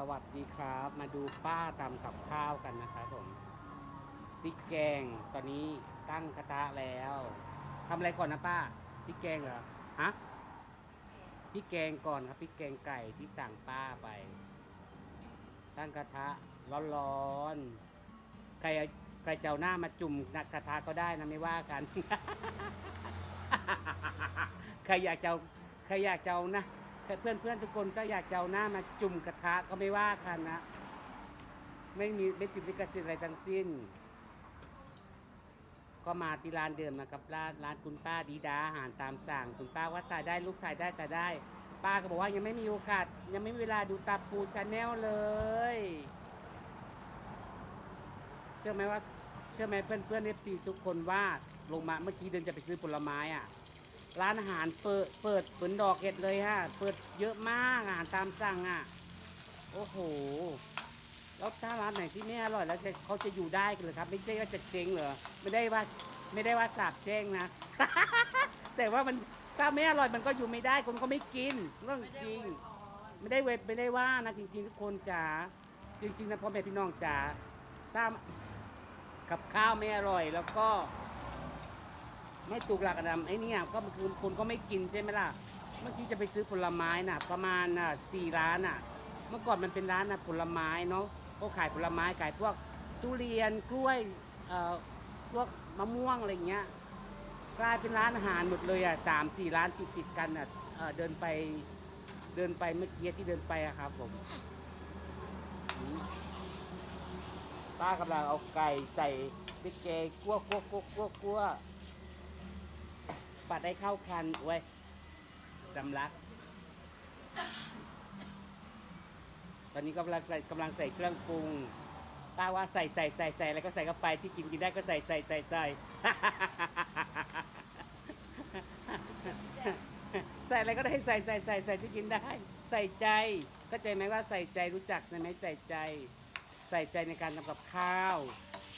สวัสดีครับ มาดูป้าทำกับข้าวกันนะครับผมพริกแกงตอนนี้ตั้งกระทะแล้วทำอะไรก่อนนะป้าพริกแกงเหรอฮะพริกแกงก่อนครับพริกแกงไก่ที่สั่งป้าไป ตั้งกระทะร้อนๆใครใครจะเอาหน้ามาจุ่มกระทะก็ได้นะไม่ว่ากัน ใครอยากจะเอาใครอยากจะเอานะ แค่เพื่อนเพื่อนทุกคนก็อยากจะเอาหน้ามาจุ่มกระทะก็ไม่ว่ากันนะ ไม่มีไม่ติดลิขสิทธิ์อะไรทั้งสิ้น ก็มาที่ร้านเดิมนะครับร้านร้านคุณป้าดีดาอาหารตามสั่ง คุณป้าว่าถ่ายได้ลูกถ่ายได้แต่ได้ ป้าก็บอกว่ายังไม่มีโอกาส ยังไม่มีเวลาดูตาปูชาแนลเลยเชื่อไหมว่าเชื่อไหมเพื่อนเพื่อนเอฟซีทุกคนว่าลงมาเมื่อกี้เดินจะไปซื้อผลไม้อะ ร้านอาหารเปิดเปิดเปิดดอกเห็ดเลยฮะ เปิดเยอะมากอาหารตามสั่งอะ โอ้โห แล้วถ้าร้านไหนที่ไม่อร่อยแล้วจะเขาจะอยู่ได้กันเหรอครับ ไม่ใช่ว่าจะเจ๊งเหรอ ไม่ได้ว่าไม่ได้ว่าสาบแจ้งนะ แต่ว่ามันถ้าไม่อร่อยมันก็อยู่ไม่ได้คนก็ไม่กินเรื่องจริง ไม่ได้เวทไม่ได้ว่านะจริงๆทุกคนจ๋าจริงๆนะพ่อแม่พี่น้องจ๋าถ้ากับข้าวไม่อร่อยแล้วก็ ไม่ถูกหลักอนาไอ้เนี่ยก็คือคนก็ไม่กินใช่ไหมล่ะ เมื่อกี้จะไปซื้อผลไม้น่ะ ประมาณน่ะสี่ร้านน่ะ เมื่อก่อนมันเป็นร้านน่ะผลไม้เนาะก็ขายผลไม้ขายพวกทุเรียนกล้วยเอ่อพวกมะม่วงอะไรเงี้ยกลายเป็นร้านอาหารหมดเลยอะสามสี่ร้านติดติดๆกันอะเอ่อเดินไปเดินไปเมื่อกี้ที่เดินไปอะครับผมอืมป้ากำลังเอาไก่ใส่พริกแกงคั่วคั่วคั่วคั่วคั่ว ปัดให้เข้ากันเว้ยสำลัก ตอนนี้กำลังใส่กำลังใส่เครื่องปรุงป้าว่าใส่ใส่ใส่ใส่แล้วก็ใส่เข้าไปที่กินกินได้ก็ใส่ใส่ใส่ใส่ใส่อะไรก็ได้ใส่ใส่ใส่ใส่ที่กินได้ ใส่ใจเข้าใจไหมว่าใส่ใจรู้จักใช่ไหมใส่ใจ ใส่ใจในการทำกับข้าว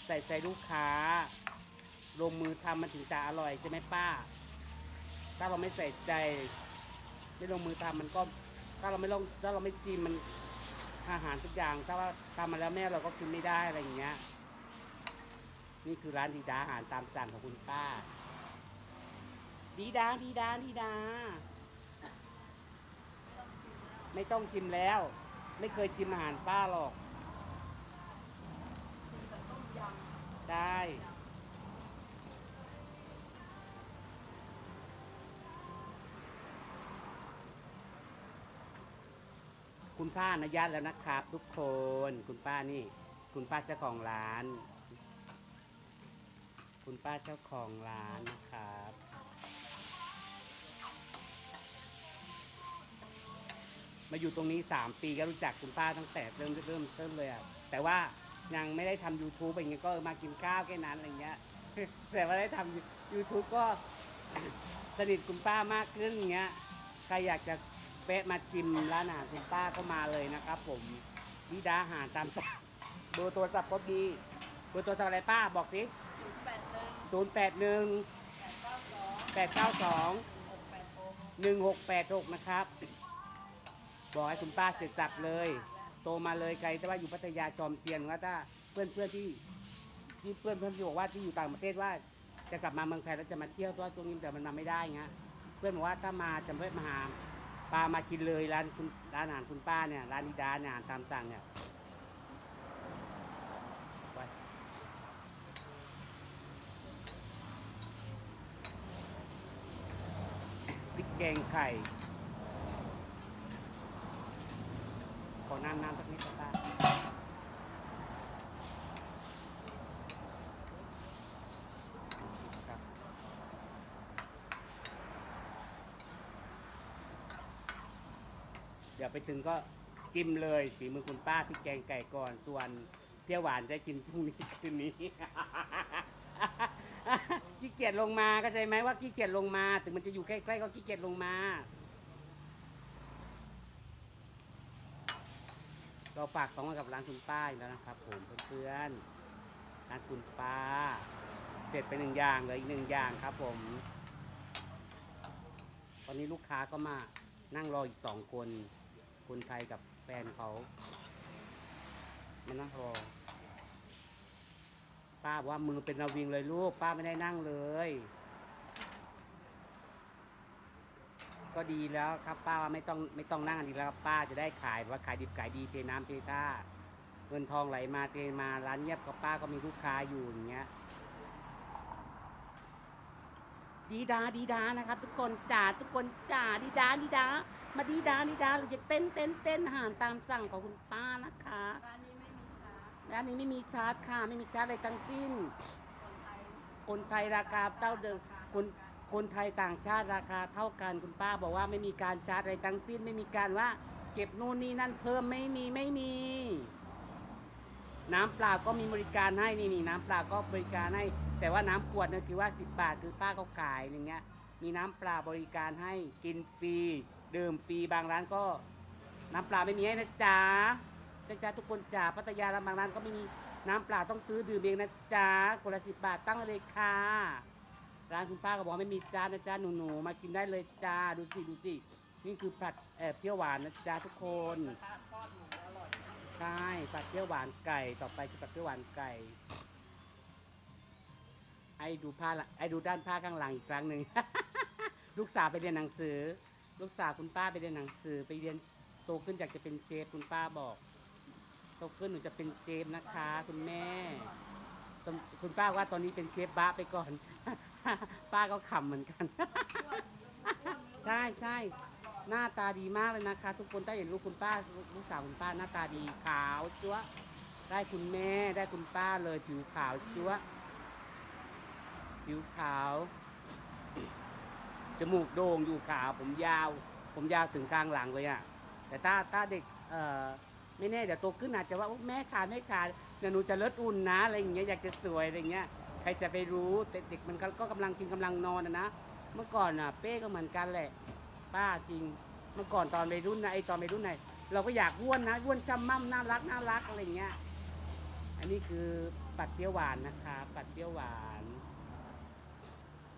ใส่ใจลูกค้าลงมือทำมันถึงจะอร่อยใช่ไหมป้า ถ้าเราไม่ใส่ใจ ไม่ลงมือทำมันก็ ถ้าเราไม่ลงถ้าเราไม่จีมมันอาหารทุกอย่าง ถ้าว่าทำมาแล้วแม่เราก็กินไม่ได้อะไรอย่างเงี้ย นี่คือร้านดีดาอาหารตามสั่งของคุณป้า ดีดาดีดาดีดา ไม่ต้องชิมแล้ว ไม่เคยชิมอาหารป้าหรอกได้ คุณป้าอนุญาตแล้วนะครับ ทุกคนคุณป้านี่ คุณป้าเจ้าของร้าน คุณป้าเจ้าของร้านนะครับมาอยู่ตรงนี้สามปีก็รู้จักคุณป้าตั้งแต่เริ่มเริ่มเริ่มเลยอะแต่ว่ายังไม่ได้ทำ YouTube อย่างเงี้ยก็มากินข้าวแค่นั้นอะไรเงี้ยแต่ว่าได้ทำ YouTube ก็สนิทคุณป้ามากขึ้นอย่างเงี้ยใครอยากจะ เป๊ะมาชิมร้านอาหารคุณป้าก็มาเลยนะครับผมวิดาอาหารตามสั่งเบอร์โทรศัพท์ก็ดีเบอร์โทรศัพท์อะไรป้าบอกสิศูนย์แปดหนึ่งศูนย์แปดเก้าสองหนึ่งหกแปดหกนะครับ บอกให้คุณป้าเสร็จสับเลย โตมาเลยไกลแต่ว่าอยู่พัทยาจอมเทียนว่าถ้าเพื่อนเพื่อนที่ที่เพื่อนเพื่อนที่บอกว่าที่อยู่ต่างประเทศว่า จะกลับมาเมืองไทยแล้วจะมาเที่ยวเพราะว่าช่วงนี้แต่มันมาไม่ได้ไงเพื่อนบอกว่าถ้ามาจะไม่มาหา ปลามากินเลยร้านคุณร้านอาหารคุณป้าเนี่ยร้านนิดาเนี่ยอาหารตามสั่งเนี่ยไปพริกแกงไข่ ขอน้ำน้ำสักนิดครับป้าครับ เดี๋ยวไปถึงก็จิ้มเลยฝีมือคุณป้าพริกแกงไก่ก่อน ส่วนเปรี้ยวหวานจะกินพรุ่งนี้คืนนี้ ขี้เกียจลงมาเข้าใจไหมว่าขี้เกียจลงมา ถึงมันจะอยู่ใกล้ๆก็ขี้เกียจลงมาก็ฝากของกับร้านคุณป้าอีกแล้วนะครับ ผมเพื่อนๆร้านคุณป้า เสร็จไปหนึ่งอย่างเลยอีกหนึ่งอย่างครับ ผม ตอนนี้ลูกค้าก็มานั่งรออีกสองคน คนไทยกับแฟนเขามันนั่งรอป้าบอกว่ามือเป็นระวิงเลยลูก ป้าไม่ได้นั่งเลย ก็ดีแล้วครับป้าว่าไม่ต้องไม่ต้องนั่งดีแล้วครับป้าจะได้ขายว่าขายดิบขายดีเทน้ำเทท่าเงินทองไหลมาเทมาร้านเงียบกับป้าก็มีลูกค้าอยู่อย่างเงี้ย ดีดาดีดานะครับทุกคนจ่าทุกคนจ่าดีดาดีดา มาดีดาดีดาเราจะเต้นเต้นเต้นอาหารตามสั่งของคุณป้านะคะร้านนี้ไม่มีชาร์จร้านนี้ไม่มีชาร์จค่ะไม่มีชาร์จอะไรทั้งสิ้น คนไทยคนไทยราคาเท่าเดิมคนคนไทยต่างชาติราคาเท่ากันคุณป้าบอกว่าไม่มีการชาร์จอะไรทั้งสิ้น ไม่มีการว่า เก็บนู่นนี่นั่นเพิ่มไม่มีไม่มี น้ำเปล่าก็มีบริการให้นี่นี่น้ำเปล่าก็บริการให้ แต่ว่าน้ำขวดเนี่ยคือว่า 10 บาทคือป้าเขาขายอย่างเงี้ย มีน้ำเปล่าบริการให้กินฟรีดื่มฟรีบางร้านก็ น้ำเปล่าไม่มีให้นะจ๊ะนะจ๊ะทุกคนจ๋าพัทยาบางร้านก็ไม่มีน้ำเปล่าต้องซื้อดื่มเองนะจ๊ะคนละสิบบาทตั้งเลยค่ะร้านคุณป้าก็บอกไม่มีจ้านะจ๊ะหนูๆมากินได้เลยจ้าดูสิดูสินี่คือผัดแอบเปรี้ยวหวานนะจ๊ะทุกคน ใช่ผัดเปรี้ยวหวานไก่ต่อไปคือผัดเปรี้ยวหวานไก่ไอ้ดูผ้าไอ้ดูด้านผ้าข้างหลังอีกครั้งหนึ่ง ลูกสาวไปเรียนหนังสือ ลูกสาวคุณป้าไปเรียนหนังสือ ไปเรียนโตขึ้นอยากจะเป็นเชฟคุณป้าบอกโตขึ้นหนูจะเป็นเชฟนะคะ คุณแม่ คุณป้าว่าตอนนี้เป็นเชฟบ้าไปก่อน ป้าก็ขำเหมือนกัน ใช่ใช่ หน้าตาดีมากเลยนะคะ ทุกคนถ้าเห็นลูกคุณป้าลูกสาวคุณป้าหน้าตาดีขาวจั๊วะได้คุณแม่ได้คุณป้าเลยผิวขาวจั๊วะผิวขาว จมูกโด่งอยู่ขาว ผมยาว ผมยาวถึงกลางหลังเลยอะแต่ถ้าถ้าเด็กเอ่อไม่แน่เดี๋ยวโตขึ้นอาจจะว่าแม่ขาดแม่ขาดเดี๋ยวหนูจะเลิศอุ่นนะอะไรอย่างเงี้ยอยากจะสวยอะไรอย่างเงี้ยใครจะไปรู้แต่เด็กมันก็ก็กำลังกินกำลังนอนนะนะเมื่อก่อนอะเป้ก็เหมือนกันแหละ ป้าจริง เมื่อก่อนตอนวัยรุ่นนะไอตอนวัยรุ่นไหนเราก็อยากอ้วนนะอ้วนจำมั่มน่ารักน่ารักอะไรเงี้ย อันนี้คือปัดเปรี้ยวหวานนะคะ ปัดเปรี้ยวหวาน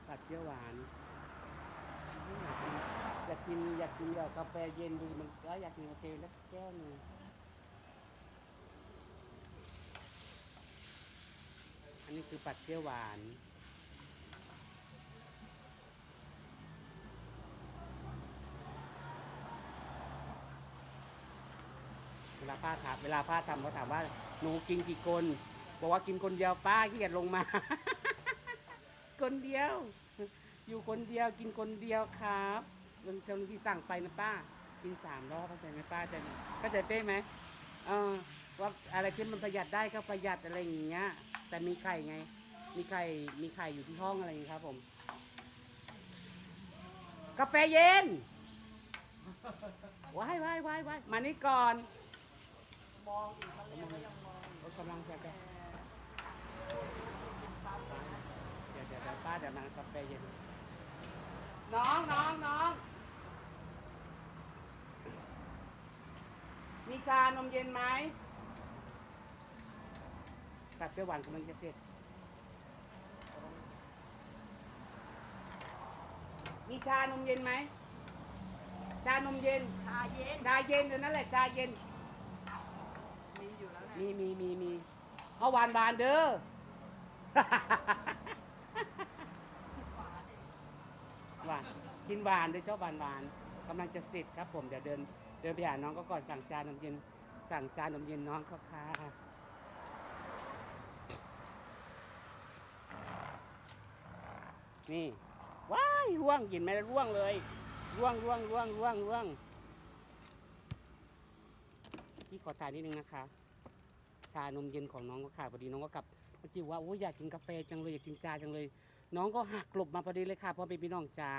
ปัดเปรี้ยวหวาน อยากกินอยากกินแบบกาแฟเย็นดูมันก็อยากกินกาแฟแล้วแก้วนึงอันนี้คือปัดเปรี้ยวหวาน ลาป้าถามเวลาป้าทำเขาถามว่าหนูกินกี่คนบอกว่ากินคนเดียวป้าขี้เกียจลงมา คนเดียว อยู่คนเดียวกินคนเดียวครับบางทีที่สั่งไปนะป้า กินสามรอบเข้าใจไหมป้าใจเข้าใจเป้ไหมเออว่าอะไรที่มันประหยัดได้ก็ประหยัดอะไรอย่างเงี้ย แต่มีไข่ไง มีไข่มีไข่อยู่ที่ห้องอะไรอย่างเงี้ยครับ ผมกาแฟเย็นว้ายว้ายว้ายว้ายมานี่ก่อน มองอีกเขาเรียกว่ยังมองอยู่รถกำลังจะไปเดี๋ยวเดี๋ยวเดี๋ยวป้าเดี๋ยวมางกาแฟเย็น น้องน้องน้อง มีชานมเย็นไหมตัดเปรี้ยวหวานกำลังจะเสร็จ มีชานมเย็นไหม ชานมเย็น ชาเย็น ชาเย็นเดี๋ยวนั่นแหละชาเย็น มีอยู่แล้วแหละ มีมีมีมีเอาหวานหวานเด้อ หวานกินหวานเด้อชอบหวานหวานกำลังจะเสร็จครับ ผมเดี๋ยวเดิน เดินไปหาน้องก็ก่อนสั่งจานนมเย็นสั่งจานนมเย็นน้องเขาค่ะนี่ว้ายร่วงกินไหมร่วงเลย ร่วงร่วงร่วงร่วงร่วงพี่ขอถ่ายนิดนึงนะคะ ชานมเย็นของน้องก็ขาดพอดีน้องก็กลับเมื่อกี้ว่าโอ้ยอยากกินกาแฟจังเลยอยากกินชาจังเลย น้องก็หักหลบมาพอดีเลยค่ะพราะเป็นพี่น้องจ้า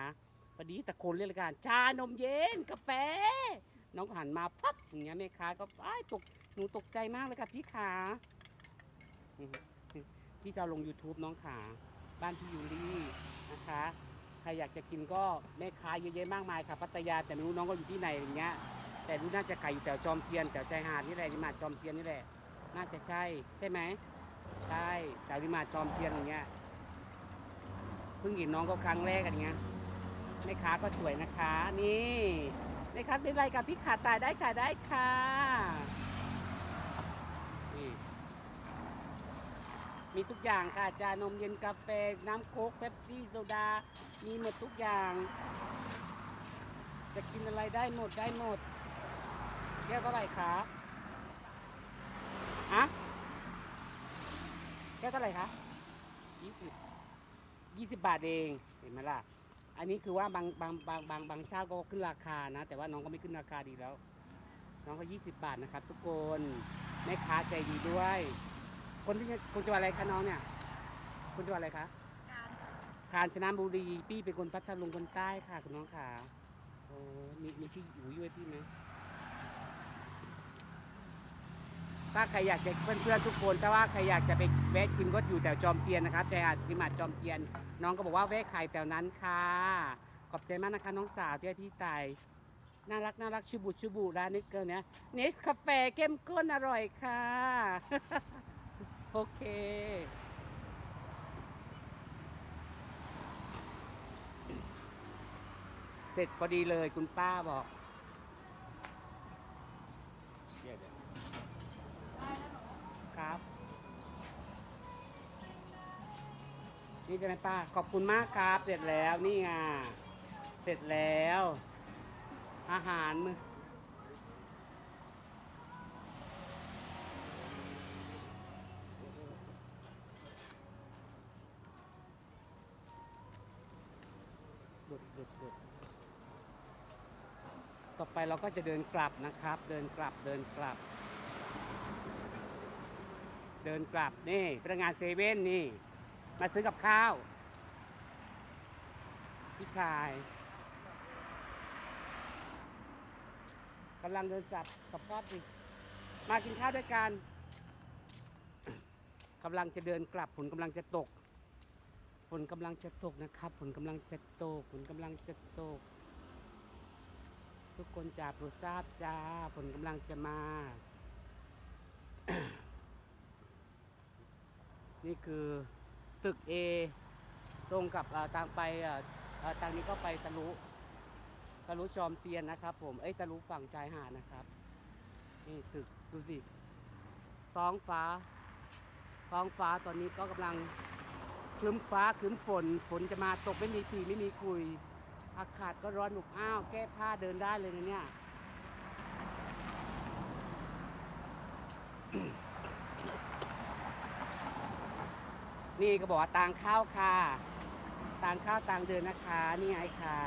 พอดีตะโกนเรียกรายการชานมเย็นกาแฟ น้องก็หันมาปั๊บอย่างเงี้ยแม่ค้าก็อ้ายตกหนูตกใจมากเลยค่ะพี่ขาพี่จะเอาลง YouTube น้องขาบ้านพี่ยูรี่นะคะใครอยากจะกินก็แม่ค้าเยอะแยะมากมายค่ะพัทยาแต่ไม่รู้น้องก็อยู่ที่ไหนอย่างเงี้ยแต่รู้น่าจะขายอยู่แถวจอมเทียนแถวชายหาดนี่แหละริมาจอมเทียนนี่แหละ น่าจะใช่ใช่ไหมใช่แถวริมาจอมเทียนอย่างเงี้ยเพิ่งเห็นน้องก็ครั้งแรกกันเงี้ยแม่ค้าก็สวยนะคะ นี่ในคัสเป็นไรกับพี่ขาตายได้ค่ะได้ค่ะนี่มีทุกอย่างค่ะจานมเย็นกาแฟน้ำโค้กเป๊ปซี่โซดา มีหมดทุกอย่าง จะกินอะไรได้หมดได้หมดแก้วเท่าไหร่คะฮะแก้ว เท่าไหร่คะยี่สิบยี่สิบบาทเองเห็นไหมล่ะ อันนี้คือว่าบางบางบางบางบางเช้าก็ขึ้นราคานะ แต่ว่าน้องก็ไม่ขึ้นราคาดีแล้ว น้องก็ยี่สิบบาทนะครับ ทุกคนแม่ค้าใจดีด้วย คนที่คนจังหวัดอะไรคะน้องเนี่ย คนจังหวัดอะไรคะการกาญจนบุรีพี่เป็นคนพัทลุงคนใต้ค่ะคุณน้องขาโอ้มีมีที่อยู่ด้วยพี่ไหม ถ้าใครอยากจะเพื่อนๆทุกคนถ้าว่าใครอยากจะไปแวะกินก็อยู่แถวจอมเทียนนะครับแต่อาจริมาจอมเทียน น้องก็บอกว่าแวะขายแถวนั้นค่ะ ขอบใจมากนะคะ น้องสาวที่ให้พี่ตายน่ารักน่ารักชูบุชูบุร้านนี้เกินเนี้ยเนสกาแฟเข้มข้นอร่อยค่ะ โอเคเสร็จพอดีเลยคุณป้าบอก นี่ใช่ไหมป้า ขอบคุณมากครับ เสร็จแล้วนี่ไงเสร็จแล้ว อาหารมือดุดดุดดุดต่อไปเราก็จะเดินกลับนะครับ เดินกลับเดินกลับ เดินกลับนี่พนักงานเซเว่นนี่ มาซื้อกับข้าว พี่ชายกำลังเดินกลับกับข้าวสิมากินข้าวด้วยกันกำลังจะเดินกลับฝนกำลังจะตกฝนกำลังจะตกนะครับฝนกำลังจะตกฝนกำลังจะตก ทุกคนจ่าโปรดทราบจ้าฝนกำลังจะมา นี่คือ ตึก A ตรงกับทางไปทางนี้ก็ไปตะลุตะลุจอมเตียนนะครับ ผมเอ้ยตะลุฝั่งชายหาดนะครับนี่ตึกดูสิท้องฟ้า ท้องฟ้าตอนนี้ก็กำลังคลึ้มฟ้าคลึ้มฝนฝนจะมาตกไม่มีทีไม่มีคุย อากาศก็ร้อนอบอ้าว แก้ผ้าเดินได้เลยนะเนี่ย นี่ก็บอกว่าต่างข้าวค่ะต่างข้าวต่างเดินนะคะ นี่ไงค่ะ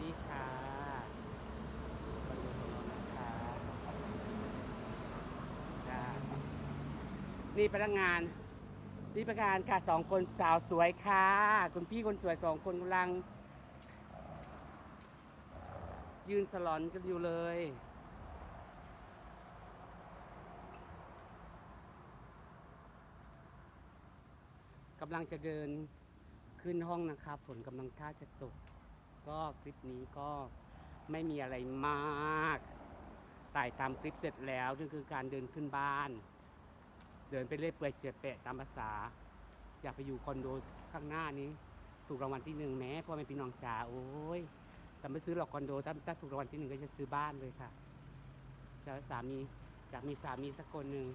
นี่ค่ะนี่พนักงานนี่พนักงานค่ะสองคนสาวสวยค่ะ คุณพี่คนสวยสองคนกำลัง ยืนสลอนกันอยู่เลยำลังจะเดินขึ้นห้องนะครับ ฝนกำลังท่าจะตก ก็คลิปนี้ก็ไม่มีอะไรมากถ่ายตามคลิปเสร็จแล้วนั่นคือการเดินขึ้นบ้าน เดินไปเรื่อยเปื่อยเจียเปะตามภาษา อยากไปอยู่คอนโดข้างหน้านี้ ถูกรางวัลที่หนึ่งแม้พ่อแม่พี่น้องจ๋าโอ้ยแต่ไม่ซื้อหรอกคอนโดถ้าถ้าถูกรางวัลที่หนึ่งก็จะซื้อบ้านเลยค่ะจะสามีอยากมีสามีสักคนหนึ่ง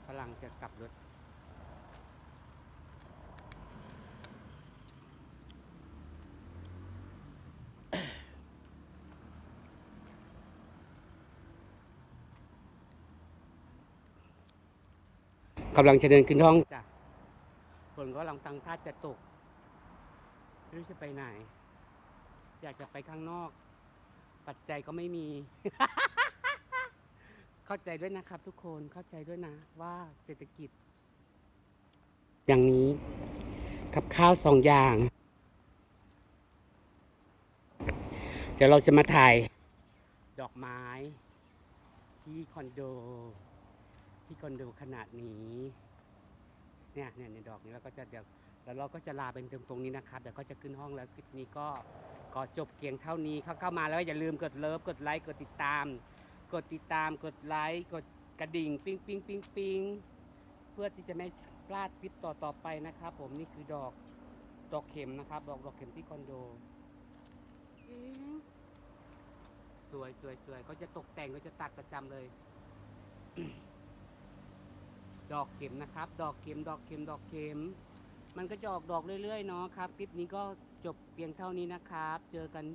กำ ลังจะกลับรถ กำลังจะเดินขึ้นห้องจ้ะฝนก็ลังตังท่าจะตกไม่รู้จะไปไหน อยากจะไปข้างนอก ปัจจัยก็ไม่มี เข้าใจด้วยนะครับ ทุกคนเข้าใจด้วยนะว่าเศรษฐกิจ อย่างนี้ กับข้าวสองอย่าง เดี๋ยวเราจะมาถ่าย ดอกไม้ ที่คอนโด ที่คอนโดขนาดนี้เนี่ยเนี่ยในดอกนี้เราก็จะเดี๋ยวแล้วเราก็จะลาเป็นตรงตรงนี้นะครับเดี๋ยวก็จะขึ้นห้องแล้วคลิปนี้ก็ก็จบเพียงเท่านี้เข้าเข้ามาแล้วอย่าลืมกดเลิฟกดไลค์กดติดตาม กดติดตามกดไลค์กดกระดิ่งปิ้งปิ้งปิ้งปิ้งเพื่อที่จะไม่พลาดคลิปต่อต่อไปนะครับผมนี่คือดอกดอกเข็มนะครับ ดอกดอกเข็มที่คอนโด สวยสวยสวยเขาจะตกแต่งเขาจะตัดประจำเลย ดอกเข็มนะครับ ดอกเข็ม ดอกเข็ม ดอกเข็ม มันก็จะออกดอกเรื่อยๆเนาะครับ คลิปนี้ก็จบเพียงเท่านี้นะครับ เจอกัน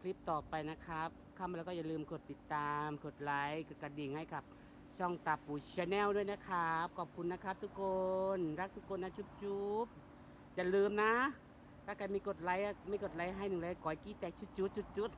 คลิปต่อไปนะครับ เข้ามาแล้วก็อย่าลืมกดติดตาม กดไลค์ กดกระดิ่งให้กับ ช่องตาปูชาแนลด้วยนะครับ ขอบคุณนะครับทุกคน รักทุกคนนะจุ๊บจุ๊บอย่าลืมนะ ถ้าใครมีกดไลค์ไม่กดไลค์ให้หนึ่งไลค์ก่อยกี้แตกจุดจุดจุดจุด